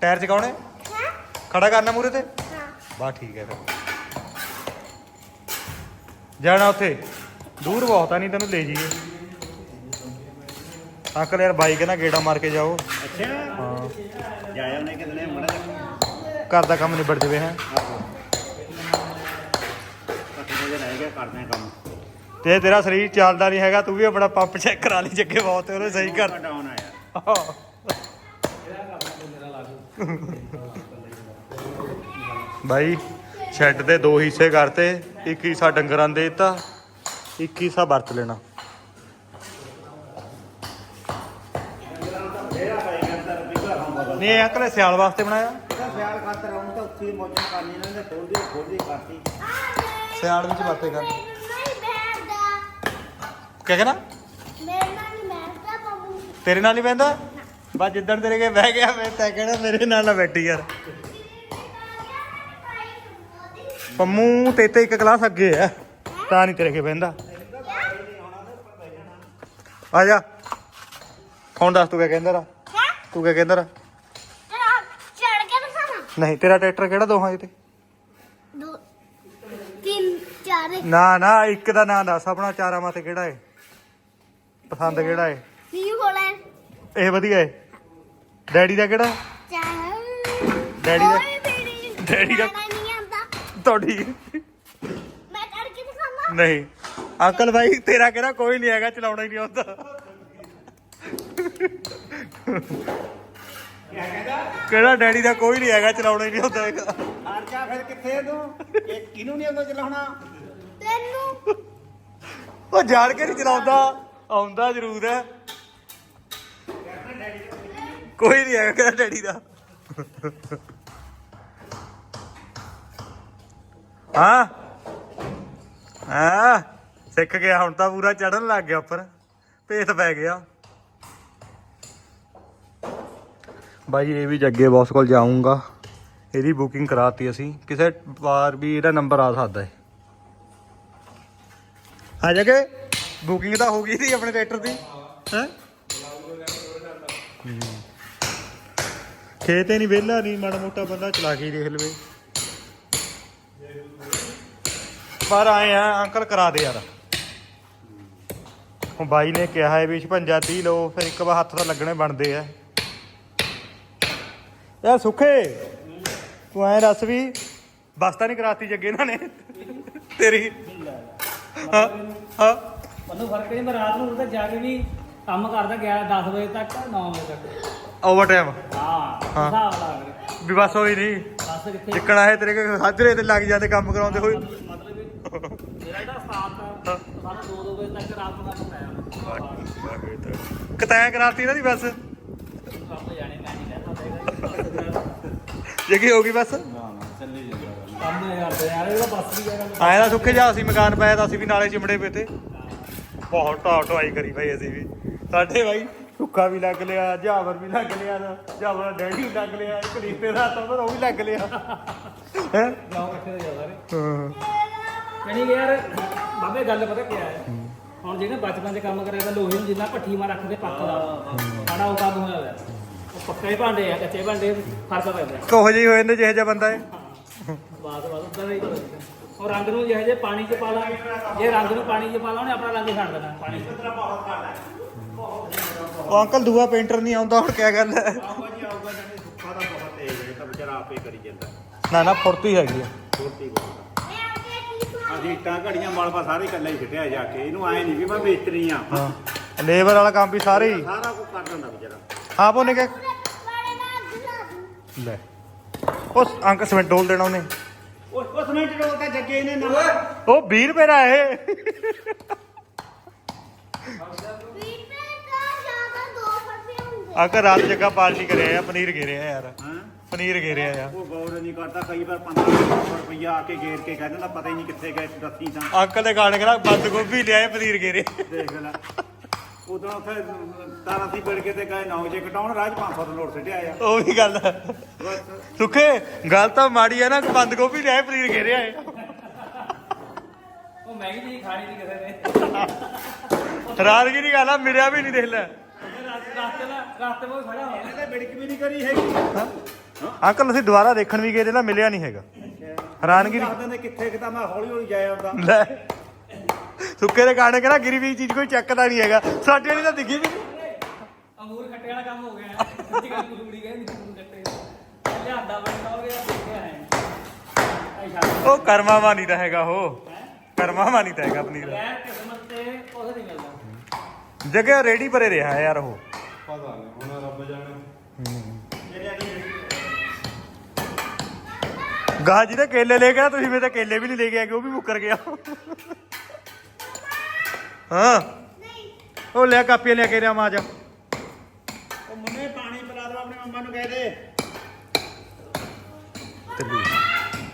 ਟਾਇਰ ਚਕਾਉਣੇ? ਹੈ? ਖੜਾ ਕਰਨਾ ਮੂਰੇ ਤੇ? ਹਾਂ। ਬਾ ਠੀਕ ਹੈ ਫਿਰ। ਜਾਣਾ ਉੱਥੇ। ਦੂਰ ਬਹੁਤ ਆ ਨਹੀਂ ਤੈਨੂੰ ਲੈ ਜੀਏ ਅੰਕਲ ਯਾਰ ਬਾਈਕ ਨਾਲ ਗੇੜਾ ਮਾਰ ਕੇ ਜਾਓ। ਅੱਛਾ। ਹਾਂ। ਜਾਇਆ ਉਹਨੇ ਕਿਤੇ ਮੜਾ ਘਰ ਦਾ ਕੰਮ ਨਿਬੜ ਜਵੇ ਹੈ। ਤੇ ਤੇਰਾ ਸਰੀਰ ਚੱਲਦਾ ਨਹੀਂ ਹੈਗਾ ਤੂੰ ਵੀ ਆਪਣਾ ਪੰਪ ਚੈੱਕ ਕਰਾ ਲਈ ਜੱਗੇ ਬਹੁਤ ਉਹਨੇ ਸਹੀ ਕਰ ਡਾਊਨ ਆਇਆ ਬਾਈ ਸ਼ੈੱਡ ਦੇ ਦੋ ਹਿੱਸੇ ਕਰਤੇ ਇੱਕ ਹਿੱਸਾ ਡੰਗਰਾਂ ਦੇ ਦਿੱਤਾ ਇੱਕ ਹਿੱਸਾ ਵਰਤ ਲੈਣਾ। ਨਹੀਂ ਇਹ ਅੰਕਲ ਸਿਆਲ ਵਾਸਤੇ ਬਣਾਇਆ? ਇਹਦਾ ਖਿਆਲ ਖਾਤਰ ਆਉਂ ਤਾਂ ਉੱਥੇ ਹੀ ਮੌਜਾਂ ਕਰਨੀਆਂ ਇਹਨਾਂ ਨੇ ਥੋੜੀ ਜਿਹੀ ਥੋੜੀ ਜਿਹੀ ਕਰਤੀ। ਸਿਆਲ ਵਿੱਚ ਵਰਤੇ ਕਰ। ਨਹੀਂ ਬੈਠਦਾ ਕਿਆ ਕਹਿਣਾ? ਮੇਰੇ ਨਾਲ ਨਹੀਂ ਬੈਠਦਾ ਬਾਬੂ। ਤੇਰੇ ਨਾਲ ਨਹੀਂ ਬਹਿੰਦਾ? ਬਸ ਜਿੱਦਣ ਤੇਰੇ ਕੇ ਬਹਿ ਗਿਆ ਮੈਂ ਤਾਂ ਕਹਿਣਾ ਮੇਰੇ ਨਾਲ ਨਾ ਬੈਠੀ ਯਾਰ। ਪੰਮੂ ਤੇ ਤੇ ਇੱਕ ਕਲਾਸ ਅੱਗੇ ਆ। ਤਾਂ ਨਹੀਂ ਤੇਰੇ ਕੇ ਬਹਿੰਦਾ। ਆ ਜਾ। ਹੁਣ ਦੱਸ ਤੂੰ ਕਿਆ ਕਹਿੰਦਾ ਰਾ? ਤੂੰ ਕਿਆ ਕਹਿੰਦਾ ਰਾ? ਨਹੀਂ ਤੇਰਾ ਟਰੈਕਟਰ ਕਿਹੜਾ ਦੋਹਾਂ ਤੇ? ਦੋ ਤਿੰਨ ਚਾਰ ਨਾ ਨਾ ਇੱਕ ਦਾ ਨਾਂ ਦੱਸ ਆਪਣਾ ਚਾਰਾਂ ਮਾਤੇ ਕਿਹੜਾ ਏ? ਪਸੰਦ ਕਿਹੜਾ ਏ? ਨਿਊ ਹੋਲੈਂਡ ਇਹ ਵਧੀਆ ਏ। ਡੈਡੀ ਦਾ ਕਿਹੜਾ? ਡੈਡੀ ਦਾ ਡੈਡੀ ਦਾ- ਨਹੀਂ ਤੁਹਾਡੀ। ਮੈਂ ਚੜ ਕੇ ਦਿਖਾਵਾਂ ਨਹੀਂ। ਅੰਕਲ ਭਾਈ ਤੇਰਾ ਕਿਹੜਾ ਕੋਈ ਨਹੀਂ ਹੈਗਾ ਚਲਾਉਣਾ ਹੀ ਨਹੀਂ ਆਉਂਦਾ। ਕਿਹੜਾ ਡੈਡੀ ਦਾ ਕੋਈ ਨਹੀਂ ਹੈਗਾ ਚਲਾਉਣਾ ਹੀ ਨਹੀਂ ਆਉਂਦਾ ਹੈਗਾ। ਹਟ ਜਾ ਫਿਰ ਕਿੱਥੇ ਤੂੰ? ਇਹ ਕਿਹਨੂੰ ਨਹੀਂ ਆਉਂਦਾ ਚਲਾਉਣਾ? ਤੈਨੂੰ। ਉਹ ਜਾਣ ਕੇ ਨਹੀਂ ਚਲਾਉਂਦਾ ਆਉਂਦਾ ਜ਼ਰੂਰ ਹੈ। ਕੋਈ ਨਹੀਂ ਹੈਗਾ ਕਿਹੜਾ ਡੈਡੀ ਦਾ। ਹਾਂ। ਹਾਂ। ਸਿੱਖ ਗਿਆ ਹੁਣ ਤਾਂ ਪੂਰਾ ਚੜਨ ਲੱਗ ਗਿਆ ਉੱਪਰ। ਭੇਤ ਪੈ ਗਿਆ। ਬਾਈ, ਇਹ ਵੀ ਜੱਗੇ ਬੌਸ ਕੋਲ ਜਾਊਂਗਾ। ਇਹਦੀ ਬੁਕਿੰਗ ਕਰਾਤੀ ਅਸੀਂ। ਕਿਸੇ ਵਾਰ ਵੀ ਇਹਦਾ ਨੰਬਰ ਆ ਸਕਦਾ ਹੈ ਆ ਜਗੇ ਬੁਕਿੰਗ ਤਾਂ ਹੋ ਗਈ ਸੀ ਆਪਣੇ ਟਰੈਕਟਰ ਦੀ। ਹੈ? ਖੇਤੇ ਨਹੀਂ, ਵਿਹਲਾ ਨਹੀਂ, ਮਾੜਾ ਮੋਟਾ ਬੰਦਾ ਚਲਾ ਕੇ ਹੀ ਦੇਖ ਲਵੇ। ਪਰ ਆਏ ਆ ਅੰਕਲ ਕਰਾ ਦੇ ਯਾਰ। ਹੁਣ ਬਾਈ ਨੇ ਕਿਹਾ ਹੈ ਵੀ 56 30 ਲਓ, ਫਿਰ ਇੱਕ ਵਾਰ ਹੱਥ ਤਾਂ ਲੱਗਣੇ ਬਣਦੇ ਆ। ਯਾ ਸੁਖੇ ਤੂੰ ਐ ਦੱਸ ਵੀ ਬਸ ਤਾਂ ਨਹੀਂ ਕਰਾਤੀ ਜੱਗੇ ਇਹਨਾਂ ਨੇ। ਤੇਰੀ। ਹਾਂ ਹਾਂ। ਮੈਨੂੰ ਫ਼ਰਕ ਨਹੀਂ ਮੈਂ ਰਾਤ ਨੂੰ ਉੱਥੇ ਜਾ ਕੇ ਵੀ ਕੰਮ ਕਰਦਾ 11 10 ਵਜੇ ਤੱਕ 9 ਵਜੇ ਤੱਕ। ਓਵਰ ਟਾਈਮ ਹਾਂ ਹਾਂ। ਹਿਸਾਬ ਲਾ ਕੇ। ਵੀ ਬਸ ਹੋਈ ਨਹੀਂ। ਬਸ ਕਿੱਥੇ ਹੈ ਤੇਰੇ ਕੋਲ ਹਾਜਰੇ ਤੇ ਲੱਗ ਜਾਂਦੇ ਕੰਮ ਕਰਾਉਂਦੇ ਹੋਏ। ਮਤਲਬ ਮੇਰਾ ਜਿਹੜਾ ਸਟਾਫ ਆ ਸਾਨੂੰ 2-2 ਵਜੇ ਤੱਕ ਰਾਤ ਨੂੰ ਕੰਮ ਆਇਆ ਕਤੈਂ ਕਰਾਤੀ ਇਹਨਾਂ ਦੀ ਬਸ? ਕੰਮ ਜਾਣੇ ਮੈਂ ਨਹੀਂ ਕਹਿੰਦਾ ਜੇ ਕੀ ਹੋ ਗਈ ਬਸ? ਕੰਮ ਕਰਦੇ ਯਾਰ ਇਹਦਾ ਬੱਸ ਵੀ ਜਾਣਾ ਆਇਆ ਤਾਂ ਸੁੱਕੇ ਜਾ ਅਸੀਂ ਮਕਾਨ ਪਾਇਆ ਤਾਂ ਅਸੀਂ ਵੀ ਨਾਲੇ ਚਿਮੜੇ ਪਏ ਤੇ। ਬਹੁਤ ਢਾ ਢਾਈ ਕਰੀ ਭਾਈ ਅਸੀਂ ਵੀ। ਸਾਡੇ ਭਾਈ ਸੁੱਕਾ ਵੀ ਲੱਗ ਲਿਆ ਜਾਵਰ ਵੀ ਲੱਗ ਲਿਆ ਜਾਵਰ ਡੈਡੀ ਵੀ ਲੱਗ ਲਿਆ ਇੱਕ ਰਿਸ਼ਤੇਦਾਰ ਤਾਂ ਉਹ ਵੀ ਲੱਗ ਲਿਆ। ਹੈ? ਜਾਓ ਇਕੱਠੇ ਹੋ ਜਾਓ ਸਾਰੇ। ਹਾਂ। ਕਣੀ ਯਾਰ ਬਾਬੇ ਗੱਲ ਪਤਾ ਕੀ ਹੈ? ਹੁਣ ਜਿਹੜੇ ਬਚਪਨ 'ਚ ਕੰਮ ਕਰਿਆ ਤਾਂ ਲੋਹੇ ਨੂੰ ਜਿੰਨਾ ਭੱਠੀ ਮਾ ਰੱਖਦੇ ਪੱਕਦਾ ਸਾਡਾ ਉਹ ਕੰਮ ਹੋਇਆ ਹੋਇਆ। ਪੱਕੇ ਭਾਂਡੇ ਆ ਕੱਚੇ ਭਾਂਡੇ ਫ਼ਰਕ ਪੈਂਦਾ ਕੋਹ ਜਿਹੇ ਹੋ ਜਾਂਦੇ ਜਿਹੇ ਜਿਹਾ ਬੰਦਾ ਹੈ ਬਾਤ ਬਾਤ ਉਦਾਂ ਦਾ ਹੀ ਕਰੋ ਉਹ ਰੰਗ ਨੂੰ ਜਿਹੇ ਜੇ ਪਾਣੀ 'ਚ ਪਾ ਲਾ ਜੇ ਰੰਗ ਨੂੰ ਪਾਣੀ 'ਚ ਪਾ ਲਾ ਉਹਨੇ ਆਪਣਾ ਰੰਗ ਛੱਡ ਦੇਣਾ। ਪਾਣੀ 'ਚ ਉਹ ਅੰਕਲ ਦੂਆ ਪੇਂਟਰ ਨਹੀਂ ਆਉਂਦਾ ਹੁਣ ਕਿਆ ਗੱਲ ਹੈ? ਆਊਗਾ ਜੀ ਆਊਗਾ ਜਾਨੀ ਸੁੱਖਾ ਦਾ ਬਹੁਤ ਤੇਜ਼ ਹੈ ਇਹ ਤਾਂ ਵਿਚਾਰਾ ਆਪੇ ਕਰੀ ਜਾਂਦਾ। ਨਾ ਨਾ ਫੁਰਤੀ ਹੈਗੀ ਆ। ਛੋਟੀ ਸੁਣਾ ਅਸੀਂ ਇੱਟਾਂ ਘੜੀਆਂ ਮਲਬਾ ਸਾਰੇ ਇਕੱਲਾ ਹੀ ਛਿੱਟਿਆ ਜਾ ਕੇ ਇਹਨੂੰ ਆਏ ਨਹੀਂ ਵੀ ਮੈਂ ਮਿਸਤਰੀ ਆ ਹਾਂ ਲੇਬਰ ਵਾਲਾ ਕੰਮ ਵੀ ਸਾਰੇ ਹੀ। ਸਾਰਾ ਕੁਝ ਕਰ ਦਿੰਦਾ ਵਿਚਾਰਾ। ਲਾ। ਉਸ ਅੰਕ ਸਿਮੈਂਟ ਡੋਲ ਦੇਣਾ ਉਹਨੇ। ਉਸ ਉਸ ਮਿੰਟ ਰੋਲ ਤਾਂ ਜੱਗੇ ਇਹਨੇ ਨਵਾਂ ਉਹ 20 ਰੁਪਏ ਦਾ ਇਹ। ਅੰਕ ਰਾਤ ਜੱਗਾ ਪਾਰਟੀ ਕਰਿਆ ਆ ਪਨੀਰ ਘੇਰਿਆ ਯਾਰ। ਪਨੀਰ ਘੇਰਿਆ ਆ ਉਹ ਗੌਰ ਨਹੀਂ ਕਰਦਾ ਕਈ ਵਾਰ 1500 ਰੁਪਈਆ ਆ ਕੇ ਗੇਰ ਕੇ ਕਹਿ ਦਿੰਦਾ ਪਤਾ ਹੀ ਨਹੀਂ ਕਿੱਥੇ ਗਏ ਦੱਸੀ ਤਾਂ। ਅੰਕਲ ਦੇ ਗਾਣੇ ਕਰਾ ਬੰਦ ਗੋਭੀ ਲਿਆਏ ਪਨੀਰ ਘੇਰੇ ਦੇਖ ਲੈ। ਉਦੋਂ ਉੱਥੇ ਤਾਰਾ ਸੀ ਬਿੜ ਕੇ ਤੇ ਗਏ 9 ਵਜੇ ਕਟਾਉਣ ਰਾਜ 500 ਦਾ ਨੋਟ ਸਿੱਟਿਆ ਆ। ਉਹ ਵੀ ਗੱਲ ਹੈ ਸੁੱਖੇ ਗੱਲ ਤਾਂ ਮਾੜੀ ਆ ਨਾ ਕਿ ਬੰਦ ਗੋਭੀ ਲਿਆਏ ਪਨੀਰ ਘੇਰਿਆ ਏ ਉਹ ਮਹਿੰਗੀ ਚੀਜ਼ ਖਾਣੀ ਨਹੀਂ ਕਿਸੇ ਨੇ। ਰਾਜਗੀ ਦੀ ਗੱਲ ਆ ਮਿਲਿਆ ਵੀ ਨਹੀਂ ਦੇਖ ਲੈ। ਰਸਤੇ ਦਾ ਰਸਤੇ ਬਹੁਤ ਖੜਾ ਹੋਇਆ। ਇਹਨੇ ਬਿੜਕ ਵੀ ਨਹੀਂ ਕਰੀ ਹੈਗੀ। ਅੰਕਲ ਅਸੀਂ ਦੁਬਾਰਾ ਦੇਖਣ ਵੀ ਗਏ ਤੇ ਨਾ ਮਿਲਿਆ ਨਹੀਂ ਹੈਗਾ। ਹੈਰਾਨਗੀ ਦੀ ਕਿੱਥੇ ਕਿਤਾ ਮੈਂ ਹੌਲੀ ਹੌਲੀ ਜਾਇਆ ਹੁੰਦਾ। ਲੈ। ਸੁੱਕੇ ਦੇ ਗਾਣੇ ਕਹਿੰਦਾ ਗਿਰੀ ਵੀ ਚੀਜ਼ ਕੋਈ ਚੱਕਦਾ ਨਹੀਂ ਹੈਗਾ। ਸਾਡੇ ਵਾਲੀ ਤਾਂ ਦਿਖੀ ਵੀ ਨਹੀਂ। ਅੰਗੂਰ ਖੱਟੇ ਵਾਲਾ ਕੰਮ ਹੋ ਗਿਆ। ਅੱਜ ਕੱਲ ਕੁੜੀ ਕਹਿੰਦੀ ਅੰਗੂਰ ਖੱਟੇ ਲਿਆਂਦਾ ਬੰਦਾ ਹੋ ਗਿਆ ਦੇਖਿਆ ਹੈ ਉਹ ਕਰਮਾ ਮਾਨੀ ਦਾ ਹੈਗਾ ਉਹ। ਕਰਮਾ ਮਾਨੀ ਦਾ ਹੈਗਾ ਪਨੀਰ ਕਿਸਮਤ ਤੇ ਨਹੀਂ ਮਿਲਦਾ ਜਗ੍ਹਾ ਰੇੜੀ ਪਰੇ ਰਿਹਾ ਯਾਰ ਉਹ। ਗਾ ਜਿਹਦੇ ਕੇਲੇ ਲੈ ਗਿਆ ਤੁਸੀਂ ਮੇਰੇ ਤਾਂ ਕੇਲੇ ਵੀ ਨਹੀਂ ਲੈ ਕੇ ਆਏ ਉਹ ਵੀ ਮੁੱਕਰ ਗਿਆ। ਹਾਂ। ਉਹ ਲੈ ਕਾਪੀਆਂ ਲੈ ਕੇ ਰਿਆ ਮਾਂ ਜਾ ਉਹ ਮੁੰਨੇ ਪਾਣੀ ਪਿਲਾ ਦੋ ਆਪਣੀ ਮੰਮਾ ਨੂੰ ਕਹਿ ਦੇ। ਚੱਲੀ